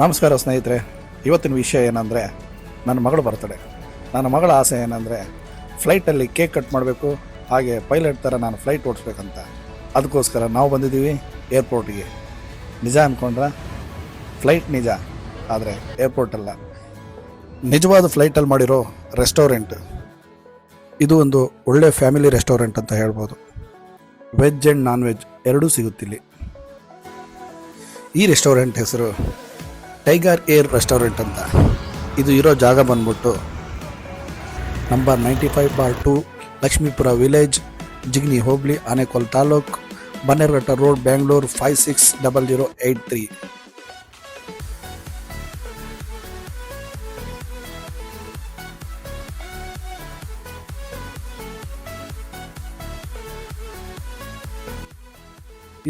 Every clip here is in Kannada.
ನಮಸ್ಕಾರ ಸ್ನೇಹಿತರೆ. ಇವತ್ತಿನ ವಿಷಯ ಏನಂದರೆ, ನನ್ನ ಮಗಳು ಬರ್ತಡೆ. ನನ್ನ ಮಗಳ ಆಸೆ ಏನಂದರೆ ಫ್ಲೈಟಲ್ಲಿ ಕೇಕ್ ಕಟ್ ಮಾಡಬೇಕು, ಹಾಗೆ ಪೈಲಟ್ ಥರ ನಾನು ಫ್ಲೈಟ್ ಓಡಿಸ್ಬೇಕಂತ. ಅದಕ್ಕೋಸ್ಕರ ನಾವು ಬಂದಿದ್ದೀವಿ ಏರ್ಪೋರ್ಟಿಗೆ ನಿಜ ಅಂದ್ಕೊಂಡ್ರೆ ಫ್ಲೈಟ್ ನಿಜ, ಆದರೆ ಏರ್ಪೋರ್ಟಲ್ಲ ನಿಜವಾದ ಫ್ಲೈಟಲ್ಲಿ ಮಾಡಿರೋ ರೆಸ್ಟೋರೆಂಟ್ ಇದು ಒಂದು ಒಳ್ಳೆ ಫ್ಯಾಮಿಲಿ ರೆಸ್ಟೋರೆಂಟ್ ಅಂತ ಹೇಳ್ಬೋದು. ವೆಜ್ ಆ್ಯಂಡ್ ನಾನ್ ವೆಜ್ ಎರಡೂ ಸಿಗುತ್ತಿಲ್ಲಿ. ಈ ರೆಸ್ಟೋರೆಂಟ್ ಹೆಸರು ಟೈಗರ್ ಏರ್ ರೆಸ್ಟೋರೆಂಟ್ ಅಂತ. ಇದು ಇರೋ ಜಾಗ ಬಂದ್ಬಿಟ್ಟು number ninety five bar two Lakshmipura village, Jigni hobli, Anekal taluk, Bannerghatta road, Bangalore five six double zero eight three.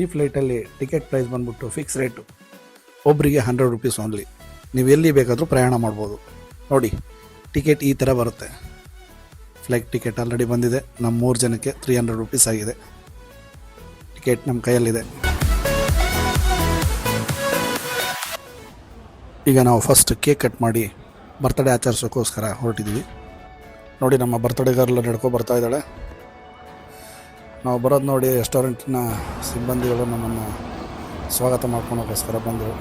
ಈ ಫ್ಲೈಟಲ್ಲಿ ಟಿಕೆಟ್ ಪ್ರೈಸ್ ಬಂದ್ಬಿಟ್ಟು ಫಿಕ್ಸ್ ರೇಟು ಒಬ್ಬರಿಗೆ ಹಂಡ್ರೆಡ್ ರುಪೀಸ್ ಓನ್ಲಿ ನೀವು ಎಲ್ಲಿ ಬೇಕಾದರೂ ಪ್ರಯಾಣ ಮಾಡ್ಬೋದು. ನೋಡಿ ಟಿಕೆಟ್ ಈ ಥರ ಬರುತ್ತೆ. ಫ್ಲೈಟ್ ಟಿಕೆಟ್ ಆಲ್ರೆಡಿ ಬಂದಿದೆ. ನಮ್ಮ ಮೂರು ಜನಕ್ಕೆ ತ್ರೀ ಹಂಡ್ರೆಡ್ ರುಪೀಸ್ ಆಗಿದೆ. ಟಿಕೆಟ್ ನಮ್ಮ ಕೈಯಲ್ಲಿದೆ. ಈಗ ನಾವು ಫಸ್ಟ್ ಕೇಕ್ ಕಟ್ ಮಾಡಿ ಬರ್ತಡೇ ಆಚರಿಸೋಕ್ಕೋಸ್ಕರ ಹೊರಟಿದ್ದೀವಿ ನೋಡಿ, ನಮ್ಮ ಬರ್ತಡೇ ಗರ್ಲ್ ನಡ್ಕೊ ಬರ್ತಾ ಇದ್ದಾಳೆ. ನಾವು ಬರೋದು ನೋಡಿ ರೆಸ್ಟೋರೆಂಟಿನ ಸಿಬ್ಬಂದಿಗಳು ನಮ್ಮನ್ನು ಸ್ವಾಗತ ಮಾಡ್ಕೊಳೋಕ್ಕೋಸ್ಕರ ಬಂದರು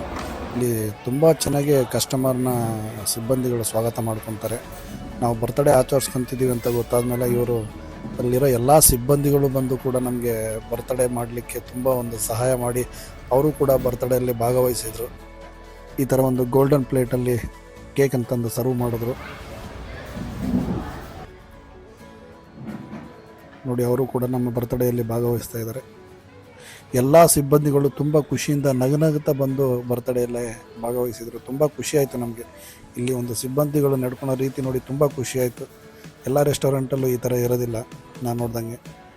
ಇಲ್ಲಿ ತುಂಬ ಚೆನ್ನಾಗಿ ಕಸ್ಟಮರ್ನ ಸಿಬ್ಬಂದಿಗಳು ಸ್ವಾಗತ ಮಾಡ್ಕೊತಾರೆ. ನಾವು ಬರ್ತಡೇ ಆಚರಿಸ್ಕೊತಿದ್ದೀವಿ ಅಂತ ಗೊತ್ತಾದ ಮೇಲೆ ಇವರು ಅಲ್ಲಿರೋ ಎಲ್ಲ ಸಿಬ್ಬಂದಿಗಳು ಬಂದು ಕೂಡ ನಮಗೆ ಬರ್ತಡೇ ಮಾಡಲಿಕ್ಕೆ ತುಂಬ ಒಂದು ಸಹಾಯ ಮಾಡಿ ಅವರು ಕೂಡ ಬರ್ತಡೇಯಲ್ಲಿ ಭಾಗವಹಿಸಿದರು. ಈ ಥರ ಒಂದು ಗೋಲ್ಡನ್ ಪ್ಲೇಟಲ್ಲಿ ಕೇಕ್ ಅಂತಂದು ಸರ್ವ್ ಮಾಡಿದ್ರು. ನೋಡಿ, ಅವರು ಕೂಡ ನಮ್ಮ ಬರ್ತಡೇಯಲ್ಲಿ ಭಾಗವಹಿಸ್ತಾ ಇದ್ದಾರೆ. ಎಲ್ಲ ಸಿಬ್ಬಂದಿಗಳು ತುಂಬ ಖುಷಿಯಿಂದ ನಗನಗುತ್ತಾ ಬಂದು ಬರ್ತಡೆಯಲ್ಲೇ ಭಾಗವಹಿಸಿದರು. ತುಂಬ ಖುಷಿಯಾಯಿತು ನಮಗೆ. ಇಲ್ಲಿ ಒಂದು ಸಿಬ್ಬಂದಿಗಳು ನಡ್ಕೊಳ್ಳೋ ರೀತಿ ನೋಡಿ ತುಂಬ ಖುಷಿಯಾಯಿತು ಎಲ್ಲ ರೆಸ್ಟೋರೆಂಟಲ್ಲೂ ಈ ಥರ ಇರೋದಿಲ್ಲ. ನಾನು ನೋಡ್ದಂಗೆ.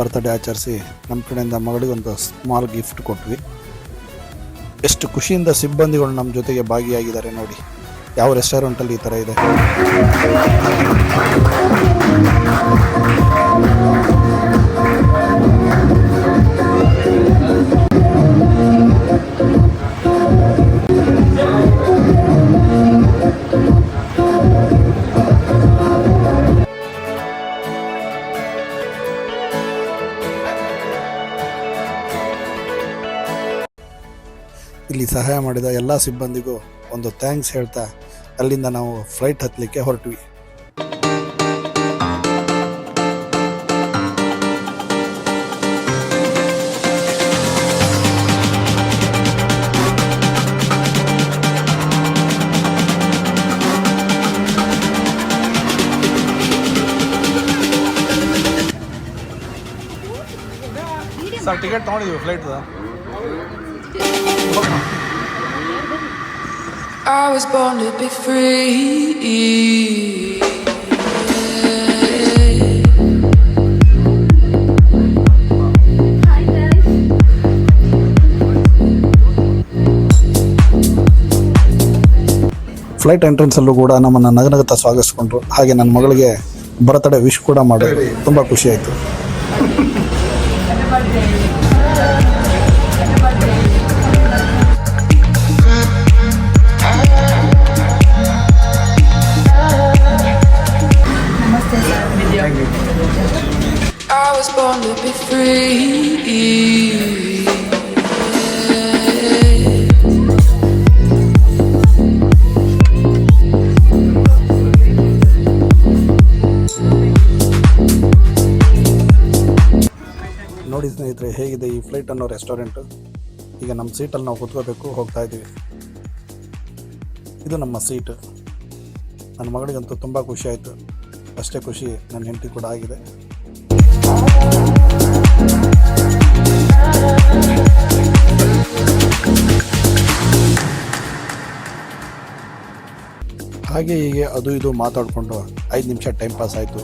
ಬರ್ತ್ಡೇ ಆಚರಿಸಿ ನಮ್ಮ ಕಡೆಯಿಂದ ಮಗಳಿಗೆ ಒಂದು ಸ್ಮಾಲ್ ಗಿಫ್ಟ್ ಕೊಟ್ವಿ. ಎಷ್ಟು ಖುಷಿಯಿಂದ ಸಿಬ್ಬಂದಿಗಳು ನಮ್ಮ ಜೊತೆಗೆ ಭಾಗಿಯಾಗಿದ್ದಾರೆ ನೋಡಿ. ಯಾವ ರೆಸ್ಟೋರೆಂಟಲ್ಲಿ ಈ ಥರ ಇದೆ? ಸಹಾಯ ಮಾಡಿದ ಎಲ್ಲ ಸಿಬ್ಬಂದಿಗೂ ಒಂದು ಥ್ಯಾಂಕ್ಸ್ ಹೇಳ್ತಾ ಅಲ್ಲಿಂದ ನಾವು ಫ್ಲೈಟ್ ಹತ್ತಲಿಕ್ಕೆ ಹೊರಟ್ವಿ. ಸರ್ ಟಿಕೆಟ್ ತೊಗೊಂಡಿದ್ವಿ ಫ್ಲೈಟ್ I. ಫ್ಲೈಟ್ ಎಂಟ್ರೆನ್ಸಲ್ಲೂ ಕೂಡ ನಮ್ಮನ್ನು ನಗನಗತ ಸ್ವಾಗತಿಸ್ಕೊಂಡ್ರು. ಹಾಗೆ ನನ್ನ ಮಗಳಿಗೆ ಬರ್ತಡೇ ವಿಶ್ ಕೂಡ ಮಾಡಿದ್ರು. ತುಂಬ ಖುಷಿ ನೋಡಿ ಸ್ನೇಹಿತರೆ, ಹೇಗಿದೆ ಈ ಫ್ಲೈಟ್ ಅನ್ನೋ ರೆಸ್ಟೋರೆಂಟ್ ಈಗ ನಮ್ಮ ಸೀಟಲ್ಲಿ ನಾವು ಕೂತ್ಕೋಬೇಕು, ಹೋಗ್ತಾ ಇದ್ದೀವಿ. ಇದು ನಮ್ಮ ಸೀಟ್ ನನ್ನ ಮಗಳಿಗಂತೂ ತುಂಬ ಖುಷಿ ಆಯಿತು. ಅಷ್ಟೇ ಖುಷಿ ನನ್ನ ಹೆಂಡತಿ ಕೂಡ ಆಗಿದೆ. ಹಾಗೆ ಹೀಗೆ ಅದು ಇದು ಮಾತಾಡಿಕೊಂಡು ಐದು ನಿಮಿಷ ಟೈಮ್ ಪಾಸ್ ಆಯಿತು.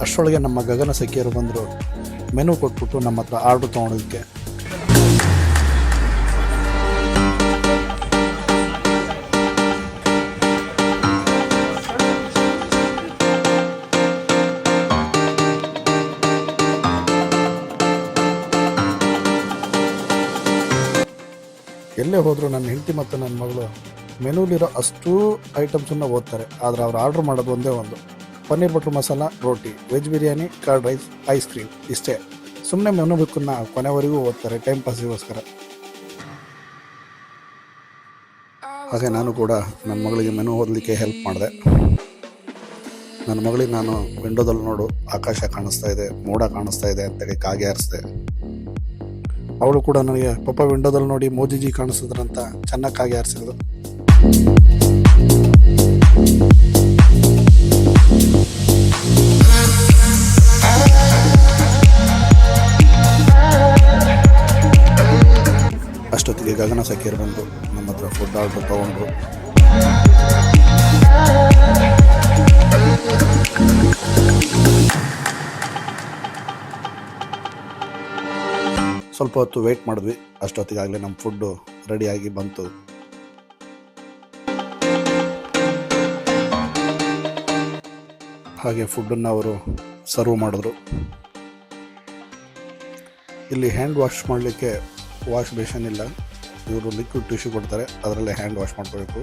ಅಷ್ಟರೊಳಗೆ ನಮ್ಮ ಗಗನ ಸಖಿಯರು ಬಂದರು. ಮೆನು ಕೊಟ್ಬಿಟ್ಟು ನಮ್ಮ ಹತ್ರ ಆರ್ಡ್ರ್ ತೊಗೊಳೋದಕ್ಕೆ ಎಲ್ಲೇ ಹೋದರೂ ನನ್ನ ಹೆಂಡತಿ ಮತ್ತು ನನ್ನ ಮಗಳು ಮೆನುಲಿರೋ ಅಷ್ಟೂ ಐಟಮ್ಸನ್ನು ಓದ್ತಾರೆ. ಆದರೆ ಅವ್ರು ಆರ್ಡ್ರ್ ಮಾಡೋದು ಒಂದೇ ಒಂದು. Paneer butter masala, roti, veg biryani, curd rice, ice cream ಇಷ್ಟೇ. ಸುಮ್ಮನೆ ಮೆನು ಬುಕ್ಕನ್ನು ಕೊನೆವರೆಗೂ ಓದ್ತಾರೆ ಟೈಮ್ ಪಾಸಿಗೋಸ್ಕರ. ಹಾಗೆ ನಾನು ಕೂಡ ನನ್ನ ಮಗಳಿಗೆ ಮೆನು ಓದಲಿಕ್ಕೆ ಹೆಲ್ಪ್ ಮಾಡಿದೆ. ನನ್ನ ಮಗಳಿಗೆ ನಾನು ವಿಂಡೋದಲ್ಲಿ ನೋಡು, ಆಕಾಶ ಕಾಣಿಸ್ತಾ ಇದೆ, ಮೋಡ ಕಾಣಿಸ್ತಾ ಇದೆ ಅಂತೇಳಿ ಕಾಗೆ ಹಾರಿಸಿದೆ. ಅವಳು ಕೂಡ ನನಗೆ ಪಪ್ಪ ವಿಂಡೋದಲ್ಲಿ ನೋಡಿ ಮೋದಿಜಿ ಕಾಣಿಸಿದ್ರಂತ ಚೆನ್ನಾಗಿ ಹಾರಿಸಿದ್ರು ಅಷ್ಟೊತ್ತಿಗೆ ಗಗನ ಸಖಿಯರು ಬಂದು ನಮ್ಮ ಹತ್ರ ಫುಡ್ ಆರ್ಡ್ರ್ ತೊಗೊಂಡ್ರು. ಸ್ವಲ್ಪ ಹೊತ್ತು ವೆಯ್ಟ್ ಮಾಡಿದ್ವಿ. ಅಷ್ಟೊತ್ತಿಗಾಗಲೇ ನಮ್ಮ ಫುಡ್ಡು ರೆಡಿಯಾಗಿ ಬಂತು. ಹಾಗೆ ಫುಡ್ಡನ್ನು ಅವರು ಸರ್ವ್ ಮಾಡಿದ್ರು. ಇಲ್ಲಿ ಹ್ಯಾಂಡ್ ವಾಶ್ ಮಾಡಲಿಕ್ಕೆ ವಾಶ್ ಬೇಷನ್ ಇಲ್ಲ. ಇವರು ಲಿಕ್ವಿಡ್ ಟಿಶ್ಯೂ ಕೊಡ್ತಾರೆ. ಅದರಲ್ಲೇ ಹ್ಯಾಂಡ್ ವಾಶ್ ಮಾಡ್ಕೋಬೇಕು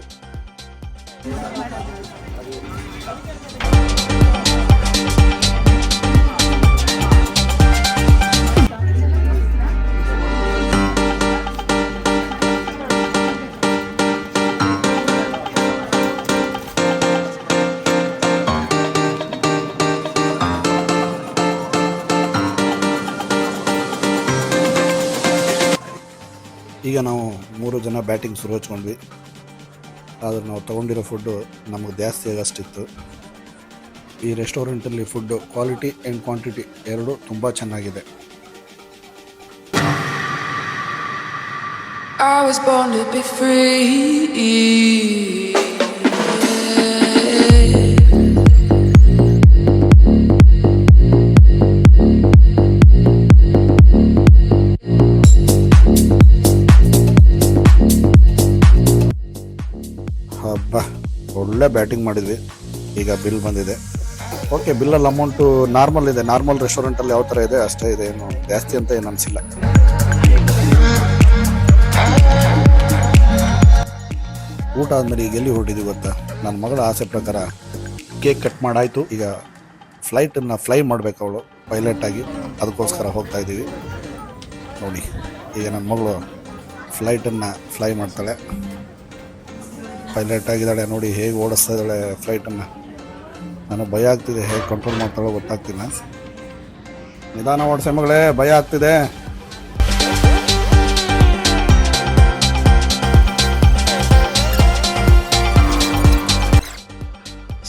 ನಾವು ಮೂರು ಜನ ಬ್ಯಾಟಿಂಗ್ ಶುರು ಹಚ್ಕೊಂಡ್ವಿ. ಆದರೆ ನಾವು ತೊಗೊಂಡಿರೋ ಫುಡ್ಡು ನಮಗೆ ಜಾಸ್ತಿ ಆಗಷ್ಟಿತ್ತು. ಈ ರೆಸ್ಟೋರೆಂಟಲ್ಲಿ ಫುಡ್ಡು ಕ್ವಾಲಿಟಿ ಆ್ಯಂಡ್ ಕ್ವಾಂಟಿಟಿ ಎರಡೂ ತುಂಬ ಚೆನ್ನಾಗಿದೆ. I was born to be free. ಹಬ್ಬ, ಒಳ್ಳೆ ಬ್ಯಾಟಿಂಗ್ ಮಾಡಿದ್ವಿ. ಈಗ ಬಿಲ್ ಬಂದಿದೆ. ಓಕೆ ಬಿಲ್ಲಲ್ಲಿ ಅಮೌಂಟು ನಾರ್ಮಲ್ ಇದೆ. ನಾರ್ಮಲ್ ರೆಸ್ಟೋರೆಂಟಲ್ಲಿ ಯಾವ ಥರ ಇದೆ, ಅಷ್ಟೇ ಇದೆ. ಏನು ಜಾಸ್ತಿ ಅಂತ ಏನು ಅನಿಸಿಲ್ಲ. ಊಟ ಆದಮೇಲೆ ಈಗ ಎಲ್ಲಿ ಹೊರಟಿದ್ವಿ ಗೊತ್ತಾ? ನನ್ನ ಮಗಳ ಆಸೆ ಪ್ರಕಾರ ಕೇಕ್ ಕಟ್ ಮಾಡಾಯಿತು. ಈಗ ಫ್ಲೈಟನ್ನು ಫ್ಲೈ ಮಾಡಬೇಕು ಅವಳು ಪೈಲಟಾಗಿ ಅದಕ್ಕೋಸ್ಕರ ಹೋಗ್ತಾ ಇದ್ದೀವಿ. ನೋಡಿ, ಈಗ ನನ್ನ ಮಗಳು ಫ್ಲೈಟನ್ನು ಫ್ಲೈ ಮಾಡ್ತಾಳೆ. ಪೈಲಟ್ ಆಗಿದ್ದಾಳೆ ನೋಡಿ, ಹೇಗೆ ಓಡಿಸ್ತಾ ಇದ್ದಾಳೆ ಫ್ಲೈಟನ್ನು ನನಗೆ ಭಯ ಆಗ್ತಿದೆ, ಹೇಗೆ ಕಂಟ್ರೋಲ್ ಮಾಡ್ತಾಳೋ ಗೊತ್ತಾಗ್ತಿಲ್ಲ. ನಿಧಾನ ಓಡಿಸೆ ಮಗಳೇ, ಭಯ ಆಗ್ತಿದೆ.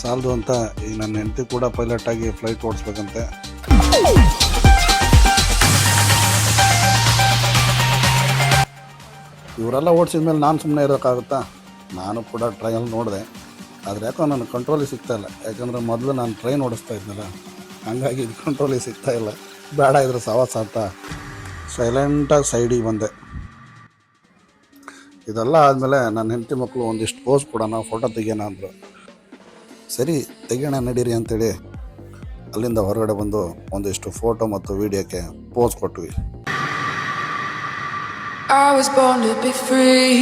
ಸಾಲದು ಅಂತ ಈಗ ನನ್ನ ಹೆಂಡತಿ ಕೂಡ ಪೈಲಟ್ ಆಗಿ ಫ್ಲೈಟ್ ಓಡಿಸ್ಬೇಕಂತೆ. ಇವರೆಲ್ಲ ಓಡಿಸಿದ್ಮೇಲೆ ನಾನು ಸುಮ್ಮನೆ ಇರೋಕ್ಕಾಗುತ್ತಾ? ನಾನು ಕೂಡ ಟ್ರೈನಲ್ಲಿ ನೋಡಿದೆ. ಆದರೆ ಯಾಕೋ ನನಗೆ ಕಂಟ್ರೋಲಿಗೆ ಸಿಗ್ತಾ ಇಲ್ಲ. ಯಾಕಂದರೆ ಮೊದಲು ನಾನು ಟ್ರೈನ್ ಓಡಿಸ್ತಾ ಇದ್ನಲ್ಲ, ಹಂಗಾಗಿ ಇದು ಕಂಟ್ರೋಲಿಗೆ ಸಿಗ್ತಾ ಇಲ್ಲ. ಬೇಡ ಇದ್ರೆ ಸವಾಸ ಅಂತ ಸೈಲೆಂಟಾಗಿ ಸೈಡಿಗೆ ಬಂದೆ. ಇದೆಲ್ಲ ಆದಮೇಲೆ ನನ್ನ ಹೆಂಡತಿ ಮಕ್ಕಳು ಒಂದಿಷ್ಟು ಪೋಸ್ ಕೊಡೋಣ ಫೋಟೋ ತೆಗಿಯೋಣ ಅಂದರು. ಸರಿ, ತೆಗಿಯೋಣ ನಡೀರಿ ಅಂತೇಳಿ ಅಲ್ಲಿಂದ ಹೊರಗಡೆ ಬಂದು ಒಂದಿಷ್ಟು ಫೋಟೋ ಮತ್ತು ವೀಡಿಯೋಕ್ಕೆ ಪೋಸ್ ಕೊಟ್ವಿ. I was born to be free.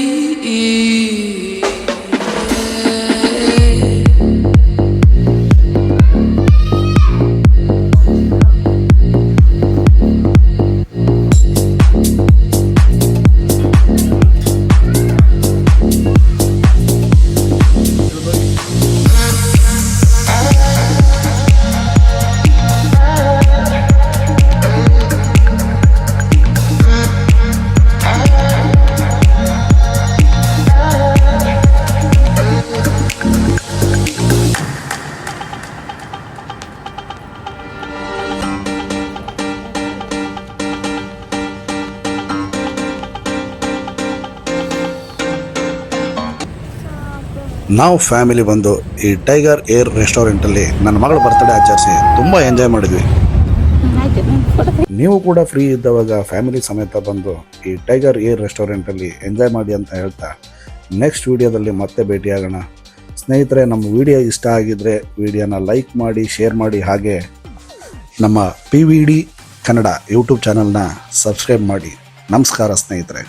ನಾವು ಫ್ಯಾಮಿಲಿ ಬಂದು ಈ ಟೈಗರ್ ಏರ್ ರೆಸ್ಟೋರೆಂಟಲ್ಲಿ ನನ್ನ ಮಗಳ ಬರ್ತ್ಡೇ ಆಚರಿಸಿ ತುಂಬ ಎಂಜಾಯ್ ಮಾಡಿದ್ವಿ. ನೀವು ಕೂಡ ಫ್ರೀ ಇದ್ದವಾಗ ಫ್ಯಾಮಿಲಿ ಸಮೇತ ಬಂದು ಈ ಟೈಗರ್ ಏರ್ ರೆಸ್ಟೋರೆಂಟಲ್ಲಿ ಎಂಜಾಯ್ ಮಾಡಿ ಅಂತ ಹೇಳ್ತಾ ನೆಕ್ಸ್ಟ್ ವಿಡಿಯೋದಲ್ಲಿ ಮತ್ತೆ ಭೇಟಿಯಾಗೋಣ. ಸ್ನೇಹಿತರೆ, ನಮ್ಮ ವಿಡಿಯೋ ಇಷ್ಟ ಆಗಿದ್ದರೆ ವಿಡಿಯೋನ ಲೈಕ್ ಮಾಡಿ ಶೇರ್ ಮಾಡಿ ಹಾಗೆ ನಮ್ಮ P V D Kannada YouTube ಚಾನಲ್ನ ಸಬ್ಸ್ಕ್ರೈಬ್ ಮಾಡಿ. ನಮಸ್ಕಾರ ಸ್ನೇಹಿತರೆ.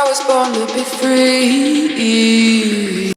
I was born to be free.